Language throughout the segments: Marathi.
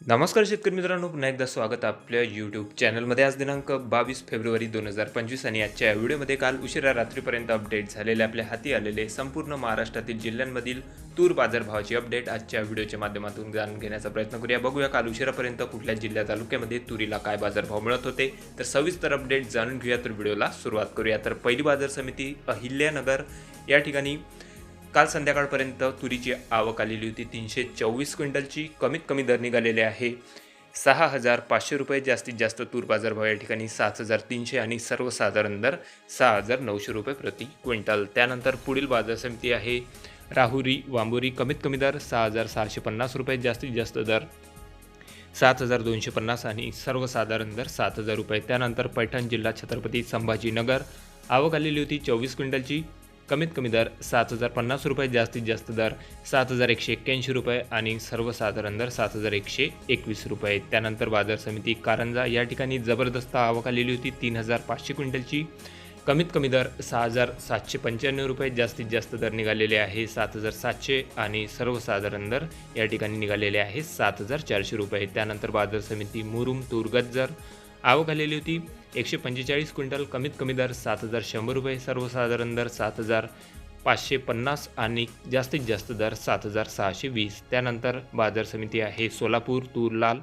नमस्कार शेतकरी मित्रांनो पुन्हा एकदा स्वागत आपल्या यूट्यूब चॅनलमध्ये आज दिनांक बावीस फेब्रुवारी दोन हजार पंचवीस आणि आजच्या या व्हिडिओमध्ये काल उशिरा रात्रीपर्यंत अपडेट झालेले आपल्या हाती आलेले संपूर्ण महाराष्ट्रातील जिल्ह्यांमधील तूर बाजारभावाची अपडेट आजच्या व्हिडिओच्या माध्यमातून जाणून घेण्याचा प्रयत्न करूया. बघूया काल उशिरापर्यंत कुठल्या जिल्ह्या तालुक्यामध्ये तुरीला काय बाजारभाव मिळत होते. तर सविस्तर अपडेट जाणून घेऊया तर व्हिडिओला सुरुवात करूया. तर पहिली बाजार समिती अहिल्यानगर या ठिकाणी काल संध्याकाळपर्यंत तुरीची आवक आलेली होती. तीनशे चोवीस क्विंटलची कमीत कमी दर निघालेले आहे. सहा हजार पाचशे रुपये जास्तीत जास्त तूर बाजारभाव या ठिकाणी सात हजार तीनशे आणि सर्वसाधारण दर सहा हजार नऊशे रुपये प्रति क्विंटल. त्यानंतर पुढील बाजार समिती आहे. राहुरी वांबुरी कमीत कमी दर सहा हजार सहाशे पन्नास रुपये जास्तीत जास्त दर सात हजार दोनशे पन्नास आणि सर्वसाधारण दर सात हजार रुपये. त्यानंतर पैठण जिल्हा छत्रपती संभाजीनगर आवक आलेली होती चोवीस क्विंटलची. कमीत कमी दर सात हजार पन्नास रुपये जास्तीत जास्त दर सात हजार एकशे एक्क्याऐंशी रुपये आणि सर्वसाधारण दर सात हजार एकशे एकवीस रुपये. त्यानंतर बाजार समिती कारंजा या ठिकाणी जबरदस्त आवक आलेली होती तीन हजार पाचशे क्विंटलची. कमीत कमी दर सहा हजार सातशे पंच्याण्णव रुपये जास्तीत जास्त दर निघालेले आहे सात हजार सातशे आणि सर्वसाधारण दर या ठिकाणी निघालेले आहे सात हजार चारशे रुपये. त्यानंतर बाजार समिती मुरुम तुरगज्जर आवक आलेली होती. एकशे पंचेचाळीस क्विंटल कमीत कमी दर सात हजार शंभर रुपये सर्वसाधारण दर सात हजार पाचशे पन्नास आणि जास्तीत जास्त दर सात हजार सहाशे वीस. त्यानंतर बाजार समिती आहे सोलापूर तूर लाल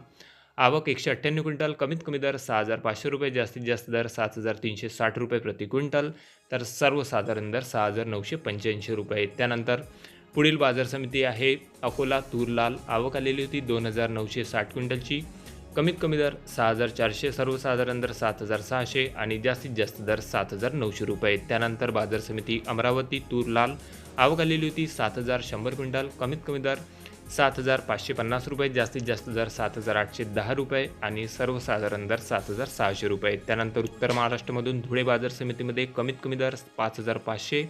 आवक एकशे अठ्ठ्याण्णव क्विंटल कमीत कमी दर सहा हजार पाचशे रुपये जास्तीत जास्त दर सात हजार तीनशे साठ रुपये प्रति क्विंटल तर सर्वसाधारण दर सहा हजार नऊशे पंच्याऐंशी रुपये. त्यानंतर पुढील बाजार समिती आहे अकोला तूर लाल आवक आलेली होती दोन हजार नऊशे साठ क्विंटलची. कमीत कमी दर सहा हजार चारशे सर्वसाधारण दर सात हजार सहाशे आणि जास्तीत जास्त दर सात हजार नऊशे रुपये. त्यानंतर बाजार समिती अमरावती तूर लाल आवक आलेली होती सात हजार शंभर क्विंटल कमीत कमी दर सात हजार पाचशे पन्नास रुपये जास्तीत जास्त दर सात हजार आठशे दहा रुपये आणि सर्वसाधारण दर सात हजार सहाशे रुपये. त्यानंतर उत्तर महाराष्ट्रामधून धुळे बाजार समितीमध्ये कमीत कमी दर पाच हजार पाचशे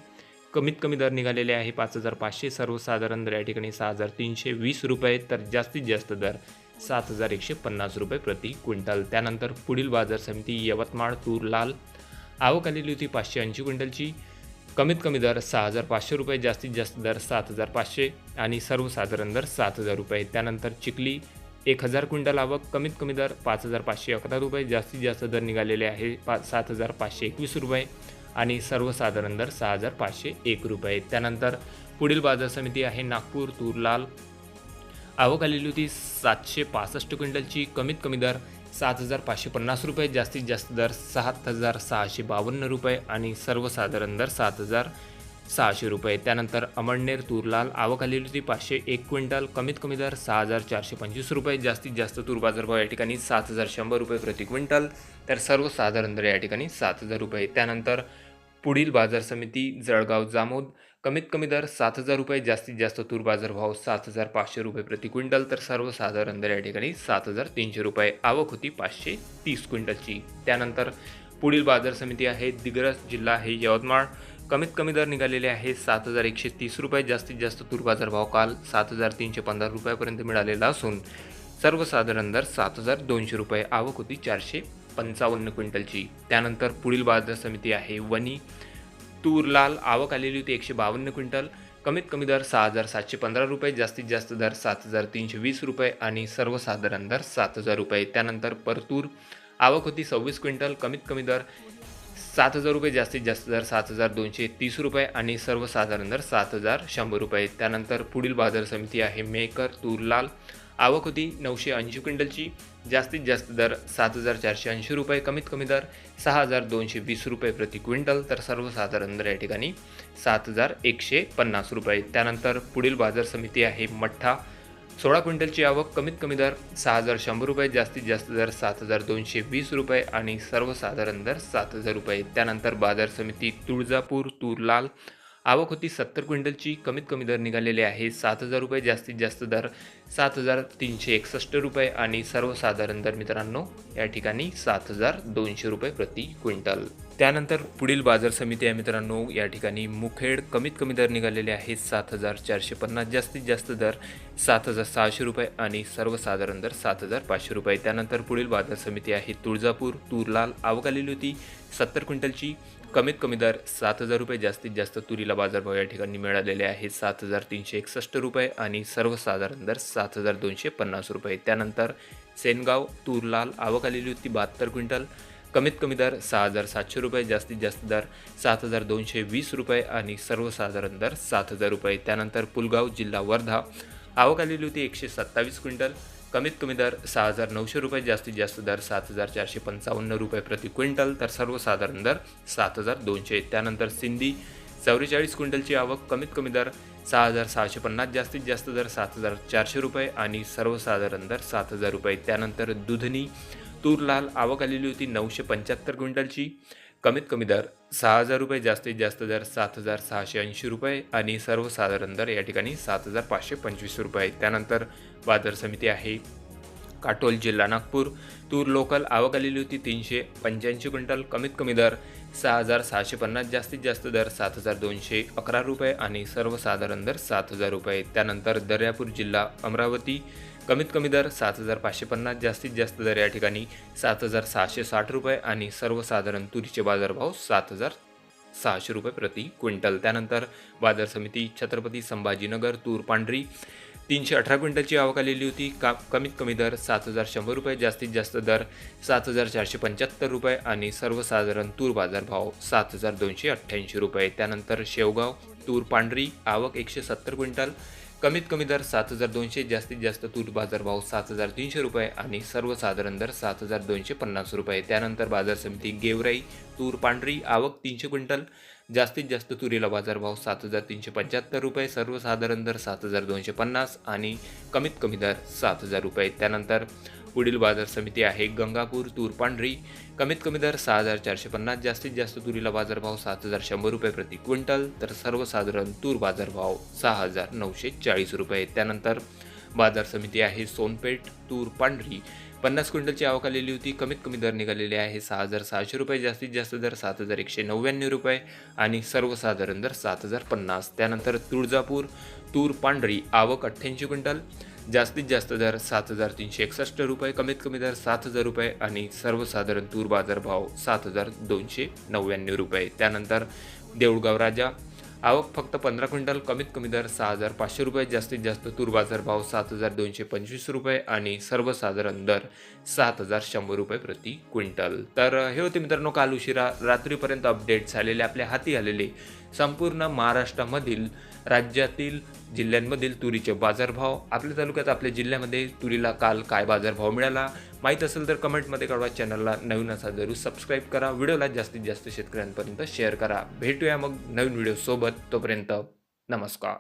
कमीत कमी दर निघालेले आहे पाच हजार पाचशे सर्वसाधारण दर या ठिकाणी सहा हजार तीनशे वीस रुपये. तर जास्तीत जास्त दर सात हजार एकशे पन्नास रुपये प्रति क्विंटल. त्यानंतर पुढील बाजार समिती यवतमाळ तूर लाल आवक आलेली होती पाचशे ऐंशी क्विंटलची. कमीत कमी दर सहा हजार पाचशे रुपये जास्तीत जास्त दर सात हजार पाचशे आणि सर्वसाधारण दर सात हजार रुपये. त्यानंतर चिखली एक हजार क्विंटल आवक कमीत कमी दर पाच हजार पाचशे अकरा रुपये जास्तीत जास्त दर निघालेले आहे पा सात हजार पाचशे एकवीस रुपये आणि सर्वसाधारण दर सहा हजार पाचशे एक रुपये. त्यानंतर पुढील बाजार समिती आहे नागपूर तूर लाल आवक आलेली होती. सातशे पासष्ट क्विंटलची कमीत कमी दर सात हजार पाचशे पन्नास रुपये जास्तीत जास्त दर सात हजार सहाशे बावन्न रुपये आणि सर्वसाधारण दर सात हजार सहाशे रुपये. त्यानंतर अमळनेर तूरलाल आवक आलेली होती पाचशे एक क्विंटल कमीत कमी दर सहा हजार चारशे पंचवीस रुपये जास्तीत जास्त तूर बाजारभाव या ठिकाणी सात हजार शंभर रुपये प्रति क्विंटल तर सर्वसाधारण दर या ठिकाणी सात हजार रुपये. त्यानंतर पुढील बाजार समिती जळगाव जामोद कमीत कमी दर सात हजार रुपये जास्तीत जास्त तूर बाजार भाव सात हजार पाचशे रुपये प्रति क्विंटल तर सर्वसाधारण दर या ठिकाणी सात हजार तीनशे रुपये. आवक होती पाचशे तीस क्विंटलची. त्यानंतर पुढील बाजार समिती आहे दिग्रस जिल्हा आहे यवतमाळ. कमीत कमी दर निघालेले आहे सात हजार एकशे तीस रुपये जास्तीत जास्त तूर बाजार भाव काल सात हजार तीनशे पंधरा रुपयापर्यंत मिळालेला असून सर्वसाधारण दर सात हजार दोनशे रुपये आवक होती चारशे पंचावन्न क्विंटलची. त्यानंतर पुढील बाजार समिती आहे वनी तूर लाल आवक आलेली होती एकशे बावन्न क्विंटल. कमीत कमी दर सहा हजार सातशे पंधरा रुपये जास्तीत जास्त दर सात हजार तीनशे वीस रुपये आणि सर्वसाधारण दर सात हजार रुपये. त्यानंतर परतूर आवक होती सव्वीस क्विंटल कमीत कमी दर सात हजार रुपये जास्तीत जास्त दर सात हजार दोनशे तीस रुपये आणि सर्वसाधारण दर सात हजार शंभर रुपये. त्यानंतर पुढील बाजार समिती आहे मेकर तूर लाल. आवक होती नऊशे ऐंशी क्विंटलची. जास्तीत जास्त दर सात हजार चारशे ऐंशी रुपये कमीत कमी दर सहा हजार दोनशे वीस रुपये प्रति क्विंटल तर सर्वसाधारण दर या ठिकाणी सात हजार एकशे पन्नास रुपये. त्यानंतर पुढील बाजार समिती आहे मठ्ठा. सोळा क्विंटलची आवक कमीत कमी दर सहा हजार शंभर रुपये जास्तीत जास्त दर सात हजार दोनशे वीस रुपये आणि सर्वसाधारण दर सात हजार रुपये. त्यानंतर बाजार समिती तुळजापूर तूरलाल आवक होती सत्तर क्विंटलची कमीत कमी दर निघालेले आहे सात हजार रुपये जास्तीत जास्त दर सात हजार तीनशे एकसष्ट रुपये आणि सर्वसाधारण दर मित्रांनो या ठिकाणी सात हजार दोनशे रुपये प्रति क्विंटल. त्यानंतर पुढील बाजार समिती आहे मित्रांनो या ठिकाणी मुखेड कमीत कमी दर निघालेले आहेत सात हजार चारशे पन्नास जास्तीत जास्त दर सात हजार सहाशे रुपये आणि सर्वसाधारण दर सात हजार पाचशे रुपये. त्यानंतर पुढील बाजार समिती आहे तुळजापूर तुरलाल आवक आलेली होती सत्तर क्विंटलची कमीत कमी दर सात हजार रुपये जास्तीत जास्त तुरीला बाजारभाव या ठिकाणी मिळालेले आहे सात हजार तीनशे एकसष्ट रुपये आणि सर्वसाधारण दर सात हजार दोनशे पन्नास रुपये. त्यानंतर सेनगाव तूर लाल आवक आलेली होती बहात्तर क्विंटल. कमीत कमी दर सहा हजार सातशे रुपये जास्तीत जास्त दर सात हजार दोनशे वीस रुपये आणि सर्वसाधारण दर सात हजार रुपये. त्यानंतर पुलगाव जिल्हा वर्धा आवक आलेली होती एकशे सत्तावीस क्विंटल. कमीत कमी दर सहा हजार नऊशे रुपये जास्तीत जास्त दर सात हजार चारशे पंचावन्न रुपये प्रति क्विंटल तर सर्वसाधारण दर सात हजार दोनशे. त्यानंतर सिंधी चौवेचाळीस क्विंटलची आवक कमीत कमी दर सहा हजार सहाशे पन्नास जास्तीत जास्त दर सात हजार चारशे रुपये आणि सर्वसाधारण दर सात हजार रुपये. त्यानंतर दुधनी तूर लाल आवक आलेली होती नऊशे पंच्याहत्तर क्विंटलची कमीत कमी दर सहा हजार रुपये जास्तीत जास्त दर सात हजार सहाशे ऐंशी रुपये आणि सर्वसाधारण दर या ठिकाणी सात हजार पाचशे पंचवीस रुपये त्यानंतर बाजार समिती आहे काटोल जिल्हा नागपूर. तूर लोकल आवक आलेली होती तीनशे पंच्याऐंशी क्विंटल. कमीत कमी दर सहा हजार सहाशे पन्नास. जास्तीत जास्त दर सात हजार दोनशे अकरा रुपये आणि सर्वसाधारण दर सात हजार रुपये त्यानंतर दर्यापूर जिल्हा अमरावती. कमीत कमी दर सात हजार पाचशे पन्नास जास्तीत जास्त दर या ठिकाणी सात हजार सहाशे साठ रुपये आणि सर्वसाधारण तुरीचे बाजारभाव सात हजार सहाशे रुपये प्रति क्विंटल. त्यानंतर बाजार समिती छत्रपती संभाजीनगर तूर पांढरी तीनशे अठरा क्विंटलची आवक आलेली होती. का कमीत कमी दर सात हजार शंभर रुपये जास्तीत जास्त दर सात हजार चारशे पंच्याहत्तर रुपये आणि सर्वसाधारण तूर बाजारभाव सात हजार दोनशे अठ्ठ्याऐंशी रुपये. त्यानंतर शेवगाव तूर पांढरी आवक एकशे सत्तर क्विंटल कमीत कमी दर सात हजार दोनशे जास्तीत जास्त तूर बाजारभाव सात हजार तीनशे रुपये आणि सर्वसाधारण दर सात हजार दोनशे पन्नास रुपये. त्यानंतर बाजार समिती गेवराई तूर पांढरी आवक तीनशे क्विंटल जास्तीत जास्त तुरीला बाजारभाव सात हजार तीनशे पंच्याहत्तर रुपये सर्वसाधारण दर सात हजार दोनशे पन्नास आणि कमीत कमी दर सात हजार रुपये. त्यानंतर पुढील बाजार समिती आहे गंगापूर तूर पांढरी कमीत कमी दर सहा हजार चारशे पन्नास जास्तीत जास्त तुरीला बाजारभाव सात हजार शंभर रुपये प्रति क्विंटल तर सर्वसाधारण तूर बाजारभाव सहा हजार नऊशे चाळीस रुपये. त्यानंतर बाजार समिती आहे सोनपेठ तूर पांढरी पन्नास क्विंटलची आवक आलेली होती. कमीत कमी दर निघालेले आहे सहा हजार सहाशे रुपये. जास्तीत जास्त दर सात हजार एकशे नव्याण्णव रुपये आणि सर्वसाधारण दर सात हजार पन्नास. त्यानंतर तुळजापूर तूर पांढरी आवक अठ्ठ्याऐंशी क्विंटल. जास्तीत जास्त दर सात हजार तीनशे एकसष्ट रुपये. कमीत कमी दर सात हजार रुपये आणि सर्वसाधारण तूर बाजार भाव सात हजार दोनशे नव्याण्णव रुपये. त्यानंतर देऊळगाव राजा आवक फक्त पंधरा क्विंटल कमीत कमी दर सहा हजार पाचशे रुपये जास्तीत जास्त तूर बाजार भाव सात हजार दोनशे पंचवीस रुपये आणि सर्वसाधारण दर सात हजार शंभर रुपये प्रति क्विंटल. तर हे होते मित्रांनो काल उशिरा. रात्रीपर्यंत अपडेट झालेले आपल्या हाती आलेले संपूर्ण महाराष्ट्रामधील राज्यातील जिल्ह्यांमधील तुरीचे बाजारभाव आपल्या तालुक्यात आपल्या जिल्ह्यामध्ये तुरीला काल काय बाजारभाव मिळाला? माहीत असेल तर कमेंटमध्ये कळवा. चॅनलला नवीन असा जरूर सबस्क्राईब करा. व्हिडिओला जास्तीत जास्त शेतकऱ्यांपर्यंत शेअर करा. भेटूया मग नवीन व्हिडिओसोबत तोपर्यंत नमस्कार.